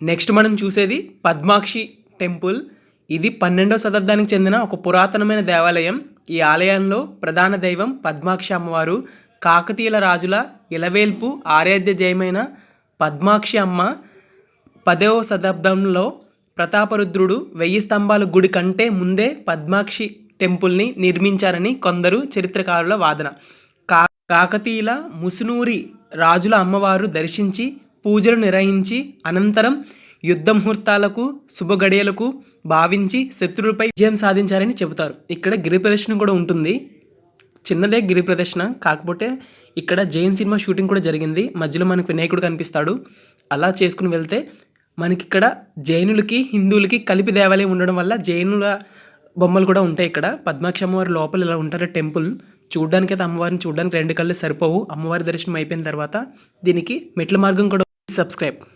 Next మనం చూసేది Padmakshi temple. ఇది పన్నెండవ శతాబ్దానికి చెందిన ఒక పురాతనమైన దేవాలయం. ఈ ఆలయంలో ప్రధాన దైవం పద్మాక్షి అమ్మవారు కాకతీయుల రాజుల ఇలవేల్పు ఆరాధ్య జయమైన పద్మాక్షి అమ్మ. పదవ శతాబ్దంలో ప్రతాపరుద్రుడు వెయ్యి స్తంభాల గుడి కంటే ముందే పద్మాక్షి టెంపుల్ని నిర్మించారని కొందరు చరిత్రకారుల వాదన. కా కాకతీయుల ముసునూరి రాజుల అమ్మవారు దర్శించి పూజలు నిర్వహించి అనంతరం యుద్ధ ముహూర్తాలకు శుభగడియలకు భావించి శత్రువులపై విజయం సాధించారని చెబుతారు. ఇక్కడ గిరి ప్రదర్శన కూడా ఉంటుంది. చిన్నదే గిరి ప్రదర్శన. కాకపోతే ఇక్కడ జైన్ సినిమా షూటింగ్ కూడా జరిగింది. మధ్యలో మనకు వినాయకుడు కనిపిస్తాడు. అలా చేసుకుని వెళ్తే మనకి ఇక్కడ జైనులకి హిందువులకి కలిపి దేవాలయం ఉండడం వల్ల జైనుల బొమ్మలు కూడా ఉంటాయి ఇక్కడ. పద్మాక్షి అమ్మవారి లోపల ఇలా ఉంటారు టెంపుల్. చూడడానికి అయితే అమ్మవారిని చూడడానికి రెండు కళ్ళు సరిపోవు. అమ్మవారి దర్శనం అయిపోయిన తర్వాత దీనికి మెట్ల మార్గం కూడా Subscribe.